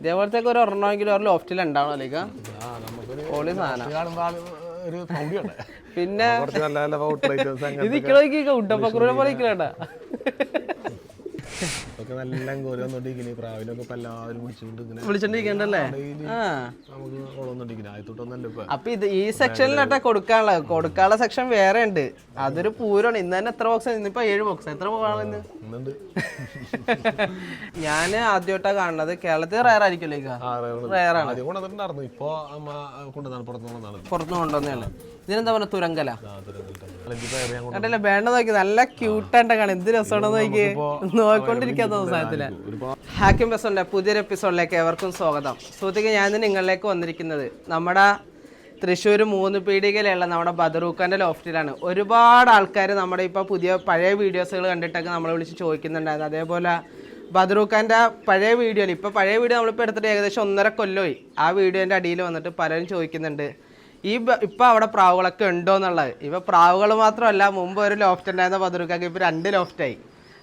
ഇതേപോലത്തെ ഒരു ഒരെണ്ണമെങ്കിലും ഒരു ലോഫ്റ്റിൽ ഉണ്ടാവണം അല്ലെങ്കിൽ പൊളി സാധനം. പിന്നെ ഇത് ഇക്കണോക്കി ഉണ്ടപ്പക്കുറൂനെ പോലെ ഇക്കണേട്ടാ ഒക്കെ നല്ല കോരി വന്നോണ്ടിരിക്കുന്നത് പ്രാവിനൊക്കെ ഇപ്പൊ എല്ലാവരും ഇങ്ങനെ വിളിച്ചോണ്ടിരിക്കണ്ടല്ലേ? നമുക്ക് ഓളൊന്നോണ്ടിരിക്കുന്നത് ആദ്യത്തോട്ടൊന്നല്ല ഇപ്പൊ. അപ്പൊ ഇത് ഈ സെക്ഷനിലാട്ടാ കൊടുക്കാനുള്ള കൊടുക്കാനുള്ള സെക്ഷൻ വേറെ ഉണ്ട്. അതൊരു പൂരമാണ്. ഇന്ന് തന്നെ എത്ര ബോക്സ് ഇന്നിപ്പോ ഏഴ് ബോക്സ് എത്ര പോകാണെന്ന് ഞാൻ ആദ്യമായിട്ടാ കാണുന്നത്. കേരളത്തിൽ റയർ ആയിരിക്കുമല്ലോ റയറ്. ആണ്. ഇപ്പൊ പുറത്തു കൊണ്ടുവന്നാണ്. ഇതിനെന്താ പറഞ്ഞ തുരങ്കല? കണ്ടല്ലേ? വേണ്ട നോക്കി. നല്ല ക്യൂട്ടായിട്ടാണ് കാണാം എന്ത് രസമാണെന്ന് നോക്കി നോക്കിക്കൊണ്ടിരിക്കാൻ ഒരുപാട് ഹാക്കിം ബസോന്റെ പുതിയൊരു എപ്പിസോഡിലേക്ക് ഏവർക്കും സ്വാഗതം. സുഹൃത്തുക്കൾ ഞാൻ ഇന്ന് നിങ്ങളിലേക്ക് വന്നിരിക്കുന്നത് നമ്മുടെ തൃശ്ശൂർ മൂന്ന് പീടികയിലുള്ള നമ്മുടെ ബദറൂഖാന്റെ ലോഫ്റ്റിലാണ്. ഒരുപാട് ആൾക്കാർ നമ്മുടെ ഇപ്പോൾ പുതിയ പഴയ വീഡിയോസുകൾ കണ്ടിട്ടൊക്കെ നമ്മളെ വിളിച്ച് ചോദിക്കുന്നുണ്ടായിരുന്നു. അതേപോലെ ബദറൂഖാന്റെ പഴയ വീഡിയോയിൽ ഇപ്പോൾ പഴയ വീഡിയോ നമ്മളിപ്പോൾ എടുത്തിട്ട് ഏകദേശം ഒന്നര കൊല്ലമായി ആ വീഡിയോന്റെ അടിയിൽ വന്നിട്ട് പലരും ചോദിക്കുന്നുണ്ട് ഈ ഇപ്പൊ അവിടെ പ്രാവുകളൊക്കെ ഉണ്ടോ എന്നുള്ളത് ഇപ്പൊ പ്രാവുകൾ മാത്രമല്ല മുമ്പ് ഒരു ലോഫ്റ്റ് ഉണ്ടായിരുന്ന ബദറുക്കാക്ക് ഇപ്പൊ രണ്ട് ലോഫ്റ്റായി.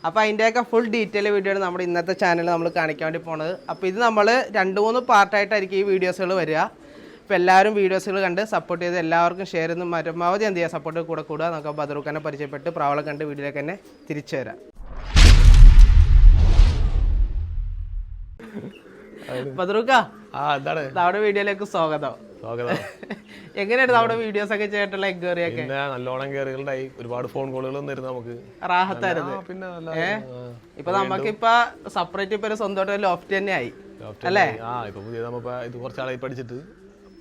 അപ്പോൾ അതിന്റെയൊക്കെ ഫുൾ ഡീറ്റെയിൽ വീഡിയോ ആണ് നമ്മുടെ ഇന്നത്തെ ചാനൽ നമ്മൾ കാണിക്കാൻ വേണ്ടി പോണത്. അപ്പോൾ ഇത് നമ്മൾ രണ്ട് മൂന്ന് പാർട്ടായിട്ടായിരിക്കും ഈ വീഡിയോസുകൾ വരിക. അപ്പോൾ എല്ലാവരും വീഡിയോസുകൾ കണ്ട് സപ്പോർട്ട് ചെയ്ത് എല്ലാവർക്കും ഷെയർ ചെയ്യുന്ന പരമാവധി എന്ത് ചെയ്യുക സപ്പോർട്ട് കൂടെ കൂടുക. നമുക്ക് ബദറുഖാനെ പരിചയപ്പെട്ട് പ്രാവളെ കണ്ട് വീഡിയോയിലേക്ക് തന്നെ തിരിച്ചു വരാം. എന്താണ്? നമ്മുടെ വീഡിയോയിലേക്ക് സ്വാഗതം. സ്വാഗതം. എങ്ങനെയാണ് അവിടെ വീഡിയോസ് ഒക്കെ ചെയ്തിട്ടുള്ള കറി ഒക്കെ പിന്നെ നല്ലോണം കയറികളുണ്ടായി ഒരുപാട് ഫോൺ കോളുകൾ വന്നിരുന്നു നമുക്ക്. റാഹത്തായിരുന്നു. പിന്നെ നല്ല നമുക്ക് ഇപ്പൊ നമുക്കിപ്പൊ സെപ്പറേറ്റ് ഇപ്പൊ ഒരു സ്വന്തമായിട്ട് ലോഫ്റ്റ് തന്നെ ആയി. അല്ലേ? ആ ഇപ്പൊ പുതിയ നമ്മ ഇത് കുറച്ചാളായി പഠിച്ചിട്ട്.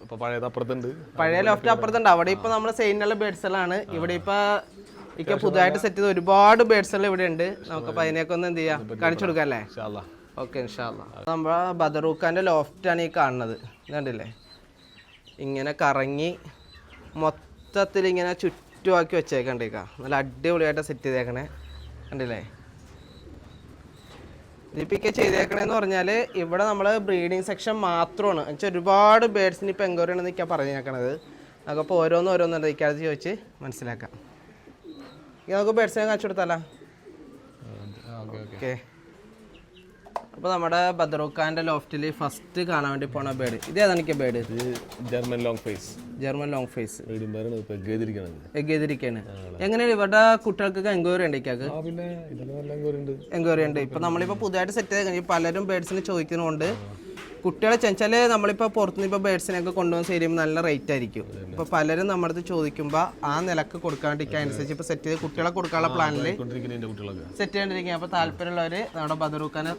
ഇപ്പൊ പഴയത് അപ്പുറത്തുണ്ട്. പഴയ ലോഫ്റ്റ് അപ്പുറത്തുണ്ട്. അവിടെ ഇപ്പൊ നമ്മുടെ സെയിനുള്ള ബേഡ്സുകളാണ്. ഇവിടെ ഇപ്പൊ ഇക്ക പുതുതായിട്ട് സെറ്റ് ചെയ്ത ഒരുപാട് ബേഡ്സുകൾ ഇവിടെ ഉണ്ട് നമുക്ക് അതിനെയൊക്കെ ഒന്ന് എന്ത് ചെയ്യാം? കാണിച്ചു കൊടുക്കാം അല്ലേ. ഓക്കെ ഇൻഷാല്ല നമ്മുടെ ബദറൂഖാന്റെ ആണ് ഈ കാണുന്നത്. കണ്ടില്ലേ? ഇങ്ങനെ കറങ്ങി മൊത്തത്തിൽ ഇങ്ങനെ ചുറ്റുമാക്കി വെച്ചേക്കണ്ടേക്ക നല്ല അടിപൊളിയായിട്ട് സെറ്റ് ചെയ്തേക്കണേ. കണ്ടില്ലേ? ഇതിപ്പിക്ക ചെയ്തേക്കണേന്ന് പറഞ്ഞാൽ ഇവിടെ നമ്മൾ ബ്രീഡിങ് സെക്ഷൻ മാത്രമാണ്. എന്നുവെച്ചാൽ ഒരുപാട് ബേഡ്സിന് ഇപ്പോൾ എൻക്വയറി ആണ് നിൽക്കാൻ പറഞ്ഞേക്കണത്. നമുക്കപ്പോൾ ഓരോന്ന് ഓരോന്നും ഇക്കാലത്ത് ചോദിച്ച് മനസ്സിലാക്കാം. നമുക്ക് ബേഡ്സിനെ കാണിച്ചു കൊടുത്താലോ. ഓക്കെ. അപ്പോൾ നമ്മുടെ ബദറുഖാന്റെ ലോഫ്റ്റിൽ ഫസ്റ്റ് കാണാൻ വേണ്ടി പോണ ബേഡ് ഇത് ഏതാണ് എനിക്ക് bird German long face German long face എഗ്ഗേതിരിക്കാണ് എങ്ങനെയാണ് ഇവിടെ കുട്ടികൾക്കൊക്കെ എൻക്വയറി ഉണ്ട് ഇക്കാക്ക്? എൻക്വയറി ഉണ്ട്. എൻക്വയറി ഉണ്ട്. ഇപ്പൊ നമ്മളിപ്പോ പുതിയതായിട്ട് സെറ്റ് ചെയ്ത് കഴിഞ്ഞ് പലരും ബേഡ്സിന് ചോദിക്കുന്നതുകൊണ്ട് കുട്ടികളെ ചെഞ്ചാൽ നമ്മളിപ്പോ പുറത്തുനിന്ന് ഇപ്പൊ ബേഡ്സിനൊക്കെ കൊണ്ടുവന്ന് ചെയ്യുമ്പോൾ നല്ല റേറ്റ് ആയിരിക്കും. ഇപ്പൊ പലരും നമ്മുടെ അടുത്ത് ചോദിക്കുമ്പോൾ ആ നിലയ്ക്ക് കൊടുക്കാണ്ടിരിക്കുക അനുസരിച്ച് ഇപ്പൊ സെറ്റ് ചെയ്ത് കുട്ടികളെ കൊടുക്കാനുള്ള പ്ലാനിൽ സെറ്റ് ചെയ്യേണ്ടിരിക്കുക അപ്പോൾ താല്പര്യമുള്ളവർ നമ്മുടെ ബദറൂഖാനെ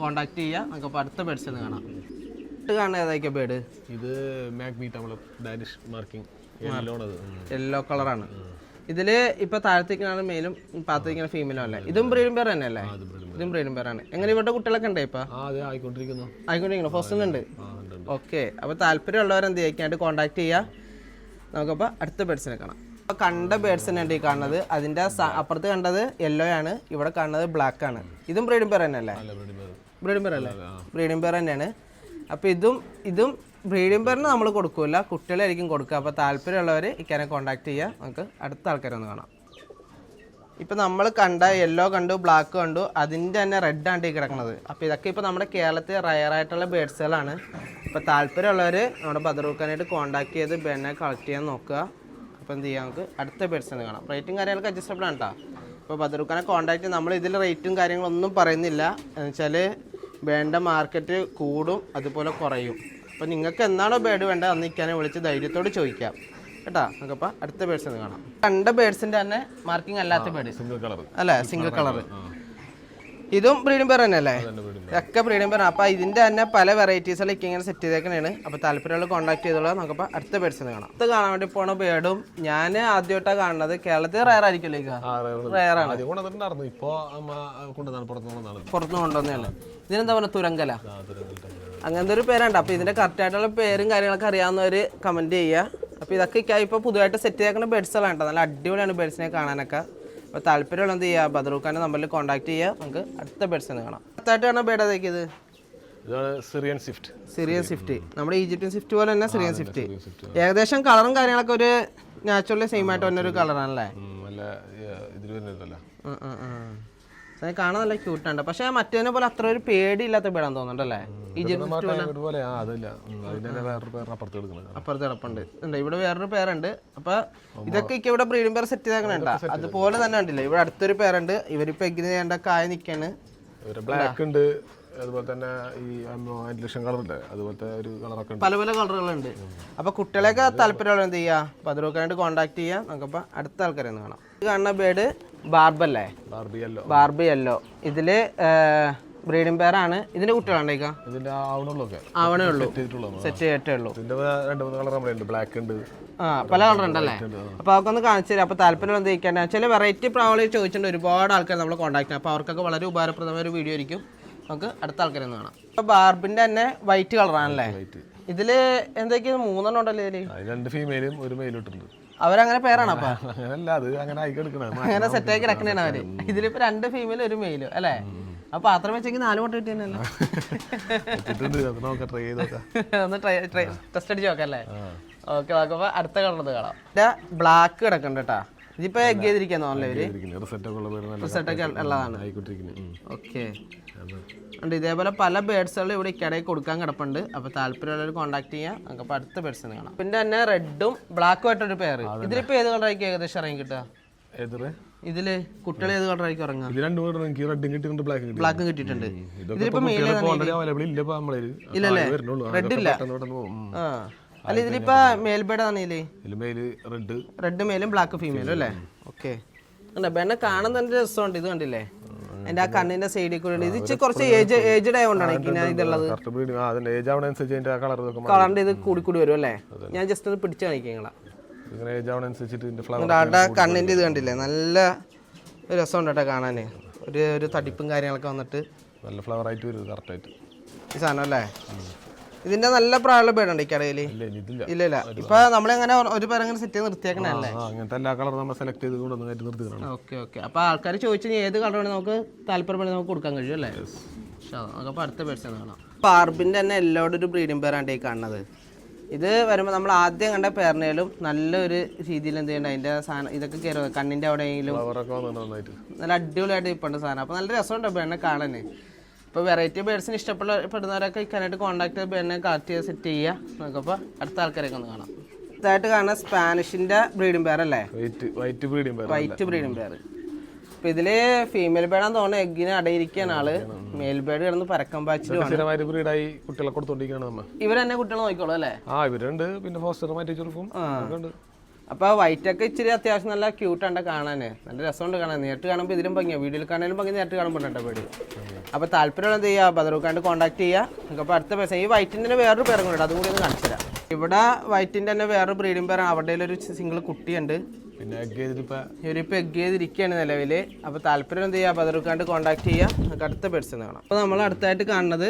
കോൺടാക്ട് ചെയ്യുക. നമുക്ക് അടുത്ത ബേഡ്സിന് കാണാം. ഇട്ട് കാണുന്ന ഏതായിരിക്കും ബേഡ് ഇത് ഡാനിഷ് മാർക്കിംഗ്. യെല്ലോ കളറാണ് ഇതിൽ ഇപ്പൊ താഴത്തേക്കാണ് മെയിലും പാത്തേക്കാണ് ഫീമെയിലും അല്ലേ? ഇതും ബ്രീഡും പേർ തന്നെ അല്ലേ ഇതും ബ്രീഡും ആണ്. എങ്ങനെ ഇവരുടെ കുട്ടികളൊക്കെ ഉണ്ട് ഇപ്പൊ? ആയിക്കൊണ്ടിരിക്കുന്നു. ഫസ്റ്റ് ഉണ്ട്. ഓക്കെ അപ്പൊ താല്പര്യമുള്ളവർ എന്ത് ചെയ്യാനായിട്ട് കോൺടാക്ട് ചെയ്യാ. നമുക്കപ്പോൾ അടുത്ത ബേഡ്സിനെ കാണാം. അപ്പോൾ കണ്ട ബേഡ്സിനെ ഉണ്ട് ഈ കാണുന്നത്. അതിന്റെ അപ്പുറത്ത് കണ്ടത് യെല്ലോ ആണ്. ഇവിടെ കാണുന്നത് ബ്ലാക്ക് ആണ്. ഇതും ബ്രീഡിംഗ് പേർ തന്നെ അല്ലേ. ബ്രീഡിംഗ് പേർ അല്ലേ? ബ്രീഡിംഗ് പേർ തന്നെയാണ്. അപ്പോൾ ഇതും ഇതും ബ്രീഡിംഗ് പേരിന് നമ്മൾ കൊടുക്കില്ല കുട്ടികളായിരിക്കും കൊടുക്കുക. അപ്പോൾ താല്പര്യമുള്ളവർ ഇക്കാനെ കോൺടാക്ട് ചെയ്യുക നമുക്ക് അടുത്ത ആൾക്കാരെ ഒന്ന് കാണാം. ഇപ്പം നമ്മൾ കണ്ട യെല്ലോ കണ്ടു ബ്ലാക്ക് കണ്ടു അതിന്റെ തന്നെ റെഡ് ആണ് ഈ കിടക്കുന്നത്. അപ്പോൾ ഇതൊക്കെ ഇപ്പോൾ നമ്മുടെ കേരളത്തിൽ റയർ ആയിട്ടുള്ള ബേഡ്സുകളാണ് ഇപ്പോൾ താല്പര്യമുള്ളവർ നമ്മുടെ ബദറൂക്കാനായിട്ട് കോൺടാക്ട് ചെയ്ത് ബെന്നെ കളക്ട് ചെയ്യാൻ നോക്കുക. അപ്പോൾ എന്ത് ചെയ്യാം നമുക്ക് അടുത്ത ബേഡ്സിനെ കാണാം. റേറ്റും കാര്യങ്ങളൊക്കെ അഡ്ജസ്റ്റബിൾ ആണ് കേട്ടോ ഇപ്പോൾ ബദറൂഖാനെ കോൺടാക്ട് നമ്മൾ ഇതിൽ റേറ്റും കാര്യങ്ങളൊന്നും പറയുന്നില്ല. എന്ന് വെച്ചാൽ വേണ്ട മാർക്കറ്റ് കൂടും അതുപോലെ കുറയും. അപ്പോൾ നിങ്ങൾക്ക് എന്താണോ ബേഡ് വേണ്ടത് അന്ന് ഇക്കാനെ വിളിച്ച് ധൈര്യത്തോട് ചോദിക്കാം. കേട്ടാ? നമുക്കപ്പോൾ അടുത്ത ബേഡ്സ് കാണാം. കണ്ട ബേഡ്സിന്റെ തന്നെ മാർക്കിംഗ് അല്ലാത്ത ബേഡ് സിംഗിൾ കളർ അല്ലേ? സിംഗിൾ കളർ ഇതും ബ്രീഡിംഗ് പേർ തന്നെ അല്ലേ ഇതൊക്കെ ബ്രീഡിംഗ് പേർ അപ്പോൾ ഇതിന്റെ തന്നെ പല വെറൈറ്റീസുകളൊക്കെ ഇങ്ങനെ സെറ്റ് ചെയ്തേക്കണേണ്. അപ്പോൾ താല്പര്യമുള്ള കോൺടാക്ട് ചെയ്തോളാം. നമുക്കപ്പോൾ അടുത്ത ബേഡ്സിന് കാണാം. ഇത് കാണാൻ വേണ്ടി പോണ ബേഡും ഞാൻ ആദ്യമായിട്ടാണ് കാണുന്നത്. കേരളത്തിൽ റയർ ആയിരിക്കുമല്ലോ റയറാണ് കൊണ്ടുവന്നാണ് പുറത്തുനിന്ന് കൊണ്ടുവന്നതാണ് ഇതിനെന്താ പറയുക? തുരങ്കല. അങ്ങനത്തെ ഒരു പേരുണ്ട് അപ്പോൾ ഇതിന്റെ കറക്റ്റ് ആയിട്ടുള്ള പേരും കാര്യങ്ങളൊക്കെ അറിയാവുന്നവർ കമന്റ് ചെയ്യുക. അപ്പോൾ ഇതൊക്കെ ഇക്ക ഇപ്പോൾ പുതുതായിട്ട് സെറ്റ് ചെയ്തേക്കുന്ന ബേഡ്സുകളാണ് കേട്ടോ നല്ല അടിപൊളിയാണ് ബേഡ്സിനെ കാണാനൊക്കെ. അപ്പോൾ താല്പര്യമുള്ള എന്ത് ചെയ്യുക ബദറൂഖാന്റെ നമ്പറിൽ കോൺടാക്ട് ചെയ്യുക. നമുക്ക് അടുത്ത ബേഡ്സിനെ കാണാം. അടുത്തായിട്ടാണ് ബേഡ് അതൊക്കെയത് ഇതാണ് സിറിയൻ സ്വിഫ്റ്റ് സിറിയൻ സ്വിഫ്റ്റ് നമ്മുടെ ഈജിപ്ഷ്യൻ സ്വിഫ്റ്റ് പോലെ തന്നെ സിറിയൻ സ്വിഫ്റ്റ് ഏകദേശം കളറും കാര്യങ്ങളൊക്കെ ഒരു നാച്ചുറലി സെയിം ആയിട്ട് തന്നെ ഒരു കളറാണല്ലേ നല്ല ഇതിൽ അത് കാണാൻ നല്ല ക്യൂട്ടുണ്ട് പക്ഷെ മറ്റേനെ പോലെ അത്ര ഒരു പേടിയില്ലാത്ത പേടാൻ തോന്നുന്നുണ്ടല്ലേ? അപ്പുറത്ത് കിടപ്പുണ്ട്. ഉണ്ട്. ഇവിടെ വേറൊരു പേരുണ്ട്. അപ്പൊ ഇതൊക്കെ ഇക്ക് ഇവിടെ ബ്രീഡിംഗ് പേർ സെറ്റ് ചെയ്തേക്കണുണ്ട അതുപോലെ തന്നെ ഉണ്ടല്ലേ ഇവിടെ അടുത്തൊരു പേരുണ്ട്. ഇവരിപ്പോ എഗ്രി ചെയ്യേണ്ട കായ നിക്കാണ്. ബ്ലാക്ക് ഉണ്ട്. അതുപോലെ തന്നെ ഈ ലക്ഷം ഉണ്ട് അതുപോലത്തെ ഒരു കളറൊക്കെ പല പല കളറുകളുണ്ട് അപ്പൊ കുട്ടികളെയൊക്കെ താല്പര്യമുള്ള എന്ത് ചെയ്യാ? പതിനൊക്കെ കോൺടാക്ട് ചെയ്യാം. നമുക്കപ്പോ അടുത്ത ആൾക്കാരെ ഒന്ന് കാണാം. കാണുന്ന ബേഡ് ബാർബല്ലേ ബാർബി യെല്ലോ യെല്ലോ ഇതിൽ ബ്രീഡിംഗ് പേരാണ് ഇതിന്റെ കുട്ടികളുണ്ടേക്കാ ഇതിന്റെ ആവണേ ഉള്ളൂ. സെറ്റ് ചെയ്തിട്ടേ ഉള്ളൂ. കളർ ഉണ്ട് ബ്ലാക്ക് ഉണ്ട്. ആ പല കളർ ഉണ്ടല്ലേ? അപ്പൊ അവർക്കൊന്ന് ഒന്ന് കാണിച്ചു തരാം. അപ്പൊ താല്പര്യം ചില വെറൈറ്റി പ്രാവളി ചോദിച്ചിട്ടുണ്ട്. ഒരുപാട് ആൾക്കാർ നമ്മൾ കോൺടാക്ട് ചെയ്യാം അപ്പൊ അവർക്കൊക്കെ വളരെ ഉപകാരപ്രദമായ ഒരു വീഡിയോ ആയിരിക്കും. നമുക്ക് അടുത്ത ആൾക്കാരെ ഒന്ന് കാണാം. അപ്പൊ ബാർബിന്റെ തന്നെ വൈറ്റ് കളറാണല്ലേ ആണല്ലേ? ഇതിൽ എന്തൊക്കെയാ മൂന്നെണ്ണം ഉണ്ടല്ലേ ഇതിൽ? രണ്ട് ഫീമെയിലും ഒരു മെയിലും ഇട്ടിട്ടുണ്ട്. അവരങ്ങനെ പേരാണ് അപ്പൊ. അങ്ങനല്ല അത് അങ്ങനെ ആയി ആക്കി അങ്ങനെ സെറ്റാക്കി കിടക്കണേണ് അവർ. ഇതിലിപ്പോ രണ്ട് ഫീമെയിൽ ഒരു മെയിലും അല്ലേ? അപ്പൊ പാത്രം വെച്ചെങ്കിൽ നാല് മുട്ട ചെയ്ത് ഒന്ന് ടെസ്റ്റ് അടിച്ച് നോക്കാം അല്ലേ? ഓക്കെ നോക്കുമ്പോ അടുത്ത കളർ കാണാം. ബ്ലാക്ക് കിടക്കണ്ട കേട്ടാ. ഇതിപ്പോ എഗ് ചെയ്തിരിക്കാന്ന് ഒക്കെ ഉള്ളതാണ്. ഓക്കെ ഉണ്ട് ഇതേപോലെ പല ബേഡ്സുകളും ഇവിടെ ഇക്കടയിൽ കൊടുക്കാൻ കിടപ്പുണ്ട്. അപ്പൊ താല്പര്യമുള്ളവർ കോൺടാക്ട് ചെയ്യാം. നമുക്ക് അപ്പൊ അടുത്ത ബേഡ്സിന് കാണാം. പിന്നെ തന്നെ റെഡും ബ്ലാക്കും ആയിട്ടൊരു പേര് ഇതിലിപ്പോ ഏത് കളറായിരിക്കും ഏകദേശം ഇറങ്ങി കിട്ടുക? ഇതിൽ കുട്ടികൾ ഏത് കളറായിരിക്കും ഇറങ്ങുക? ഇത് രണ്ടും കൂടെ എനിക്ക് റെഡും കിട്ടിയിട്ടുണ്ട് ബ്ലാക്കും ബ്ലാക്കും കിട്ടിയിട്ടുണ്ട്. ഇതിലിപ്പോ മെയിൻ ഇല്ലല്ലേ? റെഡ് ഇല്ല. അല്ല ഇതിലിപ്പോ മെയിൽ ബേഡ് ആണെങ്കിലേ റെഡ്. റെഡ് മേലും ബ്ലാക്ക് ഫീമെയിലും. അല്ലേ? ഓക്കെ. ബെണ്ണ കാണാൻ തന്നെ രസമുണ്ട്. ഇത് കണ്ടില്ലേ? എന്റെ ആ കണ്ണിന്റെ സൈഡിൽ കൂടെ ഉണ്ട്. ഇത് ഇച്ചിരി കുറച്ച് ഏജ് ഏജ്ഡ് ആയതുകൊണ്ടാണ് എനിക്ക് ഞാൻ ഇതുള്ളത്. കളറിന്റെ ഇത് കൂടി കൂടി വരും അല്ലേ? ഞാൻ ജസ്റ്റ് ഒന്ന് പിടിച്ചു കാണിക്കാം നിങ്ങളെ. ഇങ്ങനെ ഏജ് ആവണനുസരിച്ചിട്ട് ഇതിന്റെ ഫ്ലവർ കണ്ടോ ആളുടെ കണ്ണിന്റെ ഇത് കണ്ടില്ലേ? നല്ല രസമുണ്ട് കേട്ടോ കാണാന്. ഒരു ഒരു തടിപ്പും കാര്യങ്ങളൊക്കെ വന്നിട്ട്. നല്ല ഫ്ലവർ ആയിട്ട് വരും കറക്റ്റ് ആയിട്ട്. ഈ സാധനം അല്ലേ? ഇതിന്റെ നല്ല പ്രായമുള്ള പേടുണ്ട് ഈ കടയിൽ ഇല്ല ഇല്ല ഇപ്പൊ നമ്മളെങ്ങനെ ഒരു പേര് അങ്ങനെ സെറ്റ് ചെയ്ത് നിർത്തിയേക്കണല്ലേ ആ അങ്ങനത്തെ എല്ലാ കളറും നമ്മൾ സെലക്ട് ചെയ്തുകൊണ്ട് നിർത്തിക്കണം ഓക്കെ ഓക്കെ. അപ്പൊ ആൾക്കാർ ചോദിച്ചു ഏത് കളർ വേണമെങ്കിൽ നമുക്ക് താല്പര്യപ്പെടുന്ന നമുക്ക് കൊടുക്കാൻ കഴിയും അല്ലേ? നമുക്ക് അടുത്ത പേഴ്സൺ കാണാം. പാർബിന്റെ തന്നെ എല്ലാവരും ഒരു ബ്രീഡിംഗ് പേരാണ് ഈ കാണുന്നത്. ഇത് വരുമ്പോൾ നമ്മൾ ആദ്യം കണ്ട പേരിനേലും നല്ലൊരു രീതിയിൽ എന്ത് ചെയ്യണ്ട? അതിന്റെ സാധനം ഇതൊക്കെ കയറുന്നത് കണ്ണിന്റെ നന്നായിട്ട്. നല്ല അടിപൊളിയായിട്ട് ഇപ്പൊ സാധനം. അപ്പൊ നല്ല രസമുണ്ട് ബേണിനെ കാണാൻ ഇപ്പോൾ വെറൈറ്റി ബേഡ്സിന് ഇഷ്ടപ്പെടുന്നവരൊക്കെ ഇക്കാനായിട്ട് കോൺടാക്ട് ബേണിനെ കളക്ട് ചെയ്ത് സെറ്റ് ചെയ്യുക നമുക്കപ്പോൾ അടുത്ത ആൾക്കാരെയൊക്കെ ഒന്ന് കാണാം. ഇതായിട്ട് കാണുന്ന സ്പാനിഷിന്റെ ബ്രീഡിംഗ് പേരല്ലേ white white breeding pair white breeding pair അപ്പോൾ ഇതിൽ ഫീമെയിൽ ബേഡാന്ന് തോന്നുന്നത് എഗ്ഗിന് അടയിരിക്കുകയാണ് ആൾ. മെയിൽ ബേഡ് കിടന്ന് പരക്കം പാച്ചിലും ബ്രീഡായി കുട്ടികളെ കൊടുത്തോണ്ടിരിക്കുകയാണ് ഇവർ തന്നെ കുട്ടികളെ നോക്കിക്കോളൂ അല്ലേ? ആ ഇവരുണ്ട്. പിന്നെ ഫോസ്റ്റർ മാറ്റി ചെറുപ്പം അപ്പോൾ വൈറ്റ് ഒക്കെ ഇച്ചിരി അത്യാവശ്യം നല്ല ക്യൂട്ടാണ്ട് കാണാൻ നല്ല രസമുണ്ട് കാണാൻ. നേരിട്ട് കാണുമ്പോൾ ഇതിലും ഭംഗിയാണ് വീഡിയോയിൽ കാണാനും ഭംഗി നേരിട്ട് കാണുമ്പോൾ ഉണ്ടോ പേടി അപ്പോൾ താല്പര്യം എന്ത് ചെയ്യുക ബദറുക്കാണ്ട് കോൺടാക്ട് ചെയ്യുക നമുക്ക് അപ്പോൾ അടുത്ത പേഴ്സൺ ഈ വൈറ്റിന്റെ തന്നെ വേറൊരു പേരും കൂടെ അതും കൂടി ഒന്ന് കാണിച്ചു തരാം. ഇവിടെ വൈറ്റിന്റെ തന്നെ വേറൊരു ബ്രീഡിംഗ് പേരാണ് അവിടെ ഒരു സിംഗിൾ കുട്ടിയുണ്ട്. പിന്നെ എഗ് ഇവരിപ്പോൾ ചെയ്തിരിക്കുകയാണ് നിലവിൽ അപ്പോൾ താല്പര്യം എന്ത് ചെയ്യുക ബദറുക്കാണ്ട് കോൺടാക്ട് ചെയ്യുക നമുക്ക് അടുത്ത പേഴ്സൺ കാണാം. അപ്പോൾ നമ്മൾ അടുത്തായിട്ട് കാണുന്നത്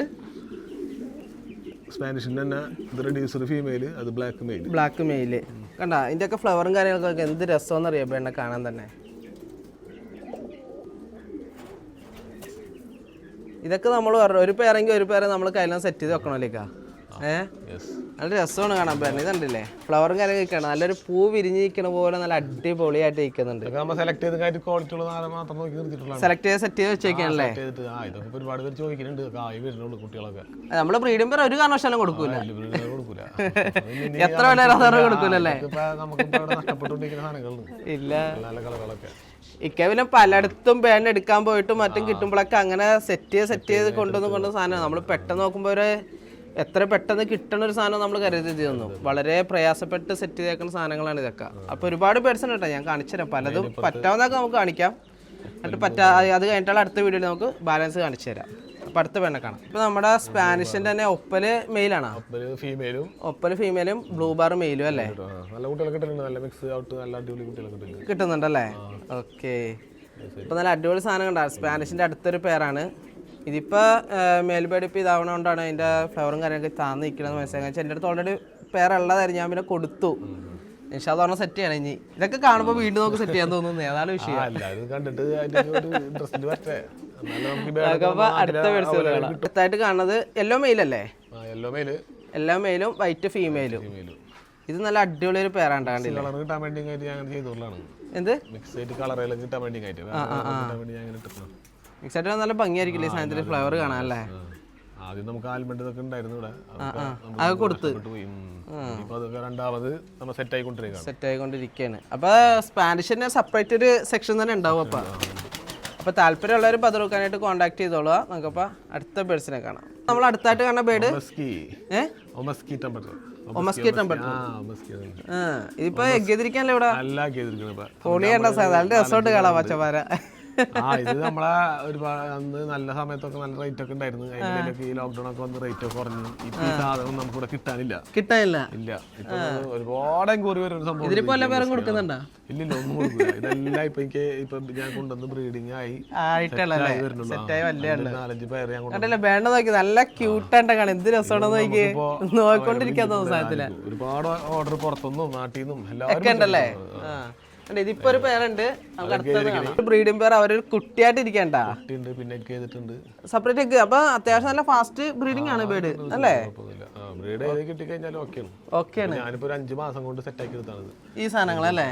സ്പാനിഷിന്റെ തന്നെ ഇത് റെഡ്യൂസർ ഫീമെയിൽ അത് ബ്ലാക്ക് മെയിൽ ബ്ലാക്ക് മെയിൽ കണ്ട ഇതിന്റെയൊക്കെ ഫ്ലവറും കാര്യങ്ങളൊക്കെ എന്ത് രസമെന്ന് അറിയാം എന്നെ കാണാൻ തന്നെ. ഇതൊക്കെ നമ്മൾ ഒരു പേരെങ്കിൽ ഒരു പേരെ നമ്മൾ കയ്യിലും സെറ്റ് ചെയ്ത് വെക്കണമല്ലേക്കാ ഏഹ് നല്ല രസമാണ് കാണാൻ പേരണ ഇതുണ്ടല്ലേ ഫ്ലവറും കാര്യങ്ങൾ നല്ലൊരു പൂ വിരിഞ്ഞിരിക്കണ പോലെ നല്ല അടിപൊളിയായിട്ട് ഇരിക്കുന്നുണ്ട്. സെലക്ട് ചെയ്ത് കാര്യം ക്വാളിറ്റി ഉള്ള സാധനം മാത്രം നോക്കി സെലക്ട് ചെയ്ത് സെറ്റ് ചെയ്ത് വെച്ചേക്കാണല്ലേ നമ്മൾ ഇതൊക്കെ ഒരുപാട് പേര് ചോദിക്കുന്നുണ്ട്. കുട്ടികളൊക്കെ. നമ്മൾ ഒരു കാരണവശാലും കൊടുക്കൂല. കൊടുക്കൂല. എത്ര വില അതൊന്നും കൊടുക്കൂലല്ലേ? ഇല്ല. ഇക്ക പിന്നെ പലയിടത്തും ബാൻഡ് എടുക്കാൻ പോയിട്ടും മറ്റും കിട്ടുമ്പോഴൊക്കെ അങ്ങനെ സെറ്റ് ചെയ്ത് സെറ്റ് ചെയ്ത് കൊണ്ടുവന്ന് കൊണ്ടുവന്ന സാധനമാണ്. നമ്മൾ പെട്ടെന്ന് നോക്കുമ്പോൾ ഒരു എത്ര പെട്ടെന്ന് കിട്ടണ ഒരു സാധനം നമ്മൾ കരുതി തന്നു. വളരെ പ്രയാസപ്പെട്ട് സെറ്റ് ചെയ്തേക്കുന്ന സാധനങ്ങളാണ് ഇതൊക്കെ. അപ്പോൾ ഒരുപാട് പേഴ്സൺ കേട്ടോ ഞാൻ കാണിച്ചു തരാം പലതും പറ്റാവുന്നതൊക്കെ നമുക്ക് കാണിക്കാം. എന്നിട്ട് പറ്റാ അത് കഴിഞ്ഞിട്ടുള്ള അടുത്ത വീഡിയോയിൽ നമുക്ക് ബാലൻസ് കാണിച്ചു തരാം അപ്പോൾ അടുത്ത പെണ്ണെ കാണാം. നമ്മുടെ സ്പാനിഷിന്റെ തന്നെ ഒപ്പൽ മെയിലാണോ. ഒരു ഫീമെയിലും ഒപ്പൽ ഫീമെയിലും ബ്ലൂ ബാർ മെയിലും അല്ലേ? നല്ല കുട്ടികളെ കിട്ടുന്നുണ്ട് നല്ല മിക്സ് ഔട്ട് നല്ല അടിപൊളി കുട്ടികളൊക്കെ കിട്ടുന്നുണ്ട് കിട്ടുന്നുണ്ടല്ലേ? ഓക്കെ. ഇപ്പൊ നല്ല അടിപൊളി സാധനം കണ്ട. സ്പാനിഷിന്റെ അടുത്തൊരു പേരാണ്. ഇതിപ്പോ മേൽപേടിപ്പ് ഇതാവണോണ്ടാണ് അതിന്റെ ഫ്ലവറും കാര്യങ്ങളൊക്കെ താന്ന് നിൽക്കണമെന്ന് മനസ്സിലാക്കാൻ എന്റെ അടുത്ത് ഓൾറെഡി പേരുള്ളതായിരുന്നു. ഞാൻ പിന്നെ കൊടുത്തു. അത് സെറ്റ് ചെയ്യണം ഇനി. ഇതൊക്കെ കാണുമ്പോൾ വീണ്ടും നമുക്ക് സെറ്റ് ചെയ്യാൻ തോന്നുന്നു. അതാണ് വിഷയം. കണ്ടിട്ട് അടുത്ത അടുത്തായിട്ട് കാണുന്നത് യെല്ലോ മെയിൽ അല്ലേ? യെല്ലോ മെയിലും വൈറ്റ് ഫീമെയിലും ഇത് നല്ല അടിപൊളി ഒരു പേരാണ് കണ്ടില്ല കളർ കിട്ടാൻ വേണ്ടി ഞാൻ ചെയ്തോളാണ് എന്ത്? മിക്സ് ആയിട്ട് കളറെല്ലാം കിട്ടാൻ വേണ്ടി ആയിട്ട് കിട്ടാൻ വേണ്ടി ഞാൻ മിക്സ് ആയിട്ട് നല്ല ഭംഗിയായിരിക്കില്ലേ സാധനത്തിന്റെ ഫ്ലവർ കാണാൻ അല്ലേ? ആദ്യം നമുക്ക് ആൽമണ്ട് ഇതൊക്കെ ഉണ്ടായിരുന്നു ഇവിടെ. അത് കൊടുത്ത്. രണ്ടാമത് നമ്മൾ സെറ്റ് ആയിക്കൊണ്ടിരിക്കുകയാണ്. സെറ്റ് ആയിക്കൊണ്ടിരിക്കുകയാണ്. അപ്പൊ സ്പാനിഷിന് സെപ്പറേറ്റ് ഒരു സെക്ഷൻ തന്നെ ഉണ്ടാവും അപ്പൊ. അപ്പൊ താല്പര്യമുള്ളവർ ബദറൂക്കാനായിട്ട് കോൺടാക്ട് ചെയ്തോളുക നമുക്കപ്പോൾ അടുത്ത ബേഡ്സിനെ കാണാം. നമ്മൾ അടുത്തായിട്ട് കാണുന്ന ബേഡ് ഇതിപ്പോ എഗ് ചെയ്തിരിക്കാനല്ലേ ഇവിടെ? പൊളിയേണ്ട സാധനം നല്ല രസമായിട്ട് കാണാം പച്ചമാര ആ ഇത് നമ്മളെ ഒരുപാട് അന്ന് നല്ല സമയത്തൊക്കെ നല്ല റേറ്റ് ഒക്കെ ഉണ്ടായിരുന്നു. അതിനിടയിലൊക്കെ ഈ ലോക്ക്ഡൌൺ ഒക്കെ വന്ന് റേറ്റ് ഒക്കെ കുറഞ്ഞു. ഇപ്പൊ ഈ സാധനം നമുക്ക് ഇവിടെ കിട്ടാനില്ല. കിട്ടാനില്ല. ഇല്ല. ഇപ്പൊ ഒരുപാട് എൻക്വയറി വരുന്ന സംഭവം ഇതിലിപ്പോ എല്ലാ പേരും കൊടുക്കുന്നുണ്ടോ? ഇല്ലില്ല ഒന്നും കൊടുക്കില്ല ഇതെല്ലാം ഇപ്പൊ എനിക്ക് ഇപ്പൊ ഞാൻ കൊണ്ടുവന്ന് ബ്രീഡിങ് ആയി. വരുന്നുള്ളൂ. സെറ്റായി നാലഞ്ച് പേര് ഞാൻ കൊണ്ടുവന്നു. കണ്ടല്ലേ? വേണ്ട നോക്കി. നല്ല ക്യൂട്ടായിട്ട് കാണാം എന്ത് രസമാണെന്ന് നോക്കി നോക്കിക്കൊണ്ടിരിക്കാൻ തോന്നുന്നു സാധനത്തിൽ ഒരുപാട് ഓർഡർ പുറത്തുനിന്നും നാട്ടിൽ നിന്നും എല്ലാവരും ഒക്കെ ഉണ്ടല്ലേ? ആ. ഇതിപ്പോ ഒരു പേരുണ്ട്. ബ്രീഡിംഗ് പേർ അവരൊരു കുട്ടിയായിട്ട് ഇരിക്കണ്ട പിന്നെ ചെയ്തിട്ടുണ്ട് സെപ്പറേറ്റ് എഗ് അപ്പൊ അത്യാവശ്യം നല്ല ഫാസ്റ്റ് ബ്രീഡിംഗ് ആണ് ബേഡ് അല്ലേ? ബ്രീഡ് ചെയ്ത് കിട്ടിക്കഴിഞ്ഞാലും ഓക്കെയാണ് ഓക്കെയാണ് ഞാനിപ്പോ ഒരു അഞ്ച് മാസം കൊണ്ട് സെറ്റ് ആക്കി എടുത്താണ് ഈ സാധനങ്ങൾ അല്ലേ.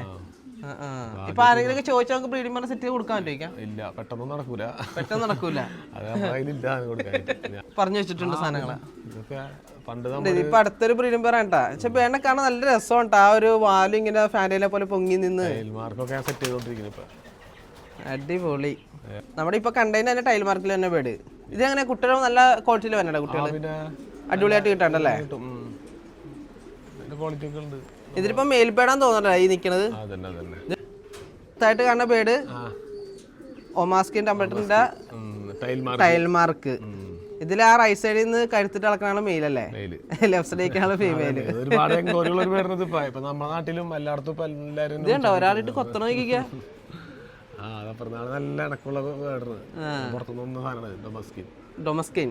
ഇപ്പൊ ആരെങ്കിലും ചോദിച്ചാൽ നമുക്ക് ബ്രീഡിംഗ് സെറ്റ് കൊടുക്കാൻ ചോദിക്കാം? ഇല്ല പെട്ടെന്ന് നടക്കൂല. പെട്ടെന്ന് നടക്കൂല. പറഞ്ഞു വെച്ചിട്ടുണ്ട് സാധനങ്ങൾ. ഇപ്പൊ അടുത്തൊരു ബ്രീഡിംഗ് പേർ കേട്ടാ പക്ഷെ പേടിനെ കാണാൻ നല്ല രസമുണ്ട്. ആ ഒരു വാലും ഇങ്ങനെ ഫാനിലെ പോലെ പൊങ്ങി നിന്ന്. അടിപൊളി. നമ്മുടെ ഇപ്പൊ കണ്ടതിന് തന്നെ ടൈൽ മാർക്കിൽ തന്നെ ബേഡ് ഇത് എങ്ങനെ കുട്ടികൾ നല്ല ക്വാളിറ്റിയിൽ വരണ്ട കുട്ടികൾ അടിപൊളിയായിട്ട് കിട്ടാണ്ടല്ലേ. ക്വാളിറ്റി ഒക്കെ ഉണ്ട്. ഇതിലിപ്പോ മേൽപേടാൻ തോന്നണ്ടായി തോന്നണ്ട ഈ നിക്കണത്? കാണുന്ന പേട്? ഒമാസ്കിൻ ടെമ്പറേച്ചറിന്റെ ടൈൽ മാർക്ക്. ഇതിൽ ആ റൈറ്റ് സൈഡിൽ നിന്ന് കഴുത്തിട്ട് അളക്കണാണ് മെയിൽ അല്ലേ? ലെഫ്റ്റ് സൈഡിലേക്കാണ് ഫീമെയിൽ ഒരുപാട് നമ്മുടെ നാട്ടിലും എല്ലായിടത്തും ഒരാളിട്ട് കൊത്തണോ നോക്കിക്ക. ആ അതപ്പുറത്താണ് നല്ല ഇണക്കുള്ള വേർഡ് പുറത്തുനിന്ന് സാധനമാണ് ഡൊമസ്കിൻ ഡൊമസ്കിൻ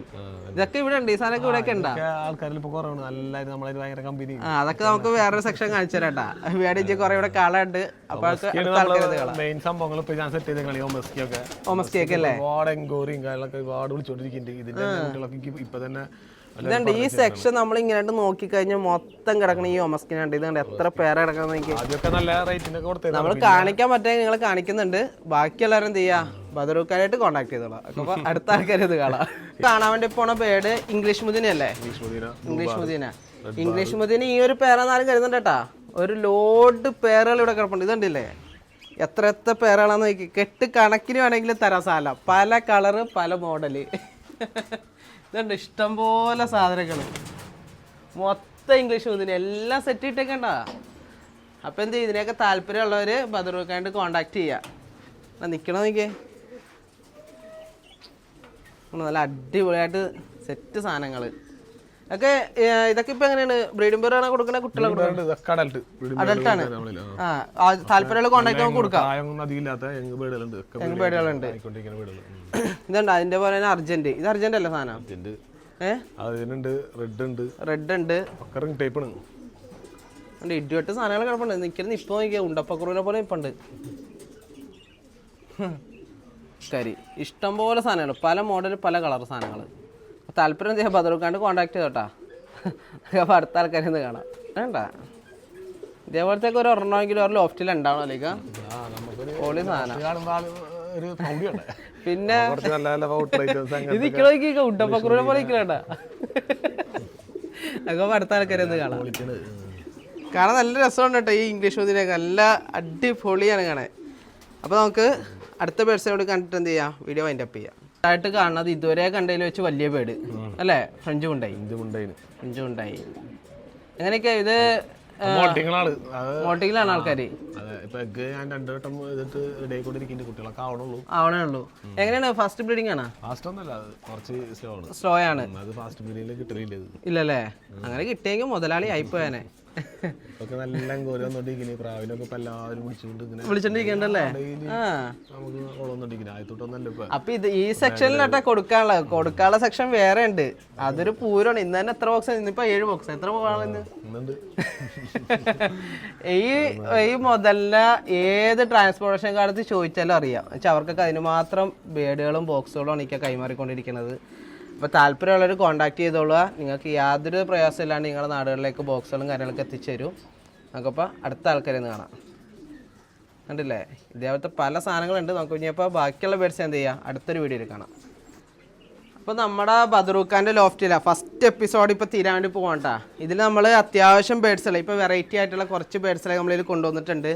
ഇതൊക്കെ ഇവിടെ ഉണ്ട് ഈ സാധനമൊക്കെ ഇവിടെ ഒക്കെ ഉണ്ടാ? ആൾക്കാരിൽ ഇപ്പൊ കുറവാണ്. നല്ല നമ്മളെ ഭയങ്കര കമ്പനി അതൊക്കെ നമുക്ക് വേറൊരു സെക്ഷൻ കാണിച്ചു തരാട്ടാ വേടിച്ച് കുറെ ഇവിടെ കളയുണ്ട്. മെയിൻ സംഭവങ്ങൾ ഇപ്പൊ ഞാൻ സെറ്റ് ചെയ്ത കളി ഒമസ്കി ഒക്കെ. ഓമസ്കി ഒക്കെ അല്ലേ? ഒരുപാട് എൻക്വയറിയും കാര്യങ്ങളൊക്കെ ഒരുപാട് വിളിച്ചോണ്ടിരിക്കുന്നുണ്ട്. ഇതിന്റെ കുട്ടികളൊക്കെ ഇപ്പൊ തന്നെ ഇതുണ്ട് ഈ സെക്ഷൻ നമ്മൾ ഇങ്ങനെ നോക്കിക്കഴിഞ്ഞാൽ മൊത്തം കിടക്കണ ഈ ഒമസ്കിനുണ്ട് ഇതുണ്ട് എത്ര പേരെ കിടക്കണം എനിക്ക് നമ്മൾ കാണിക്കാൻ പറ്റാൻ നിങ്ങൾ കാണിക്കുന്നുണ്ട്. ബാക്കി എല്ലാവരും എന്ത് ചെയ്യാ? ബദറൂക്കാരായിട്ട് കോൺടാക്ട് ചെയ്തോളാം. അപ്പൊ അടുത്ത ആൾക്കാർ ഇത് കാണാം. കാണാൻ വേണ്ടി പോണ പേര് ഇംഗ്ലീഷ് മുദിനല്ലേ ഇംഗ്ലീഷ് മദീന. ഇംഗ്ലീഷ് മുദിന. ഇംഗ്ലീഷ് മുദിന ഈ ഒരു പേരാന്നാലും കരുതുന്നുണ്ട് കേട്ടാ. ഒരു ലോഡ് പേരുകൾ ഇവിടെ കിടപ്പുണ്ട്. ഇതുണ്ടല്ലേ? എത്ര എത്ര പേരുകളാന്ന് നോക്കി. കെട്ട് കണക്കിന് വേണമെങ്കിൽ തരാം സാധനം. പല കളറ് പല മോഡൽ ഇതുണ്ട് ഇഷ്ടംപോലെ സാധനങ്ങൾ മൊത്തം ഇംഗ്ലീഷ് ഇതിന് എല്ലാം സെറ്റ് ഇട്ടേക്കണ്ട. അപ്പം എന്ത് ചെയ്യും? ഇതിനെയൊക്കെ താല്പര്യമുള്ളവർ ബദറൂക്കായിട്ട് കോണ്ടാക്ട് ചെയ്യുക നിൽക്കണോ നോക്കിയേ? നല്ല അടിപൊളിയായിട്ട് സെറ്റ് സാധനങ്ങൾ ഒക്കെ ഇതൊക്കെ ഇപ്പൊ എങ്ങനെയാണ്? ബ്രീഡിംഗ് പേരാണ് കൊടുക്കണ? കുട്ടികളെ അഡൽട്ടാണ് ആ. താല്പര്യമുള്ള കോണ്ടാക്ട് നമുക്ക് കൊടുക്കാം. ബേഡുകളുണ്ട് ഇതുണ്ട്. അതിന്റെ പോലെ തന്നെ അർജന്റ്. ഇത് അർജന്റ് അല്ല സാധനം? റെഡ് ഉണ്ട്. റെഡ് ഉണ്ട്. ഇടിവെട്ട് സാധനങ്ങൾ കിടപ്പുണ്ട്. നിൽക്കുന്നത് ഇപ്പൊ നോക്കിയാ ഉണ്ടപ്പക്കുറവിനെ പോലെ ഇപ്പുണ്ട്. കരി ഇഷ്ടംപോലെ സാധനങ്ങൾ. പല മോഡൽ പല കളർ സാധനങ്ങൾ. താല്പര്യം ചെയ്യാൻ ബദറുക്കാണ്ട് കോണ്ടാക്ട് ചെയ്തോട്ടാ അപ്പോൾ അടുത്ത ആൾക്കാരിൽ നിന്ന് കാണാം. വേണ്ട. ഇതേപോലത്തെ ഒരു ഒരെണ്ണമെങ്കിലും ഒരു ലോഫ്റ്റിൽ ഉണ്ടാവണല്ലേക്കാ അല്ലെങ്കിൽ സാധനം. പിന്നെ ഇത് ഇക്കണോ ഉണ്ടപ്പക്കുറൂനെ പോലെ ഇക്കണേണ്ട അപ്പോൾ അടുത്ത ആൾക്കാരിൽ നിന്ന് കാണാം. കാണാൻ നല്ല രസമുണ്ട് കേട്ടോ ഈ ഇംഗ്ലീഷ് മതിനൊക്കെ നല്ല അടിപൊളിയാണ് കാണാൻ. അപ്പോൾ നമുക്ക് അടുത്ത പേഴ്സണോട് കണ്ടിട്ട് എന്ത് ചെയ്യാം? വീഡിയോ വൈൻഡപ്പ് ചെയ്യാം. ആയിട്ട് കാണുന്നത് ഇതുവരെ കണ്ടതിൽ വെച്ച് വലിയ പേട്. അല്ലേ? ഫ്രഞ്ച് ഉണ്ടായി ഫ്രഞ്ച് ഉണ്ടായി എങ്ങനെയൊക്കെ ഇത് ആൾക്കാര്? മോട്ടിങ്ങിലാണ് ആവണേ ഉള്ളൂ. എങ്ങനെയാണ്? ഫസ്റ്റ് ബ്രീഡിംഗ് ആണ്? സ്ലോ ആണ്. ഇല്ലല്ലേ? അങ്ങനെ കിട്ടിയെങ്കിൽ മുതലാളി ആയിപ്പോയാനെ. ഇതൊക്കെ നല്ല കോരി വന്നോണ്ടിരിക്കുന്നത് പ്രാവിനൊക്കെ ഇപ്പൊ എല്ലാവരും വിളിച്ചുകൊണ്ട് ഇങ്ങനെ വിളിച്ചോണ്ടിരിക്കണ്ടല്ലേ? നമുക്ക് ഓളൊന്നോണ്ടിരിക്കുന്നത് ആദ്യത്തോട്ടൊന്നല്ല ഇപ്പൊ. അപ്പൊ ഇത് ഈ സെക്ഷനിലട്ടെ കൊടുക്കാനുള്ള. കൊടുക്കാനുള്ള സെക്ഷൻ വേറെ ഉണ്ട്. അതൊരു പൂരമാണ്. ഇന്ന് തന്നെ എത്ര ബോക്സ് ഇന്നിപ്പോ ഏഴ് ബോക്സ് എത്ര പോകാണ് ഇന്ന്? ഇന്നുണ്ട്. ഈ ഈ മുതല ഏത് ട്രാൻസ്പോർട്ടേഷൻ കാലത്ത് ചോദിച്ചാലും അറിയാം. വെച്ചാൽ അവർക്കൊക്കെ അതിന് മാത്രം ബേഡുകളും ബോക്സുകളും ആണ് എനിക്ക് കൈമാറിക്കൊണ്ടിരിക്കുന്നത് അപ്പോൾ താല്പര്യമുള്ളവർ കോൺടാക്ട് ചെയ്തോളുക. നിങ്ങൾക്ക് യാതൊരു പ്രയാസം ഇല്ലാണ്ട് നിങ്ങളുടെ നാടുകളിലേക്ക് ബോക്സുകളും കാര്യങ്ങളൊക്കെ എത്തിച്ചു തരും. നമുക്കപ്പോൾ അടുത്ത ആൾക്കാരെ ഒന്ന് കാണാം. കണ്ടില്ലേ? ഇതേപോലത്തെ പല സാധനങ്ങളുണ്ട്. നമുക്ക് ഇനിയിപ്പോൾ ബാക്കിയുള്ള ബേഡ്സ് എന്ത് ചെയ്യുക അടുത്തൊരു വീഡിയോയിൽ കാണാം. അപ്പോൾ നമ്മുടെ ബദറൂഖാന്റെ ലോഫ്റ്റിലാണ് ഫസ്റ്റ് എപ്പിസോഡ് ഇപ്പോൾ തീരാൻ വേണ്ടി പോകണ്ട ഇതിൽ നമ്മൾ അത്യാവശ്യം ബേഡ്സുകൾ ഇപ്പോൾ വെറൈറ്റി ആയിട്ടുള്ള കുറച്ച് ബേഡ്സുകളെ നമ്മളിതിൽ കൊണ്ടുവന്നിട്ടുണ്ട്.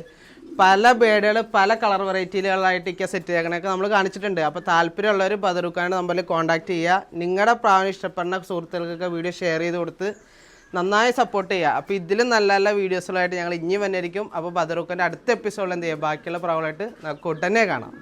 പല ബേഡുകൾ പല കളർ വെറൈറ്റികളായിട്ട് ഇക്ക സെറ്റ് ചെയ്യണമൊക്കെ നമ്മൾ കാണിച്ചിട്ടുണ്ട്. അപ്പോൾ താല്പര്യമുള്ളവർ ബദറൂഖാനെ നമ്മൾ കോൺടാക്ട് ചെയ്യുക നിങ്ങളുടെ പ്രാവണ ഇഷ്ടപ്പെടുന്ന സുഹൃത്തുക്കൾക്കൊക്കെ വീഡിയോ ഷെയർ ചെയ്ത് കൊടുത്ത് നന്നായി സപ്പോർട്ട് ചെയ്യുക അപ്പോൾ ഇതിലും നല്ല നല്ല വീഡിയോസുകളായിട്ട് ഞങ്ങൾ ഇനി വന്നിരിക്കും. അപ്പോൾ ബദറുക്കന്റെ അടുത്ത എപ്പിസോഡിൽ എന്ത് ചെയ്യുക ബാക്കിയുള്ള പ്രാവളായിട്ട് ഉടനെ കാണാം.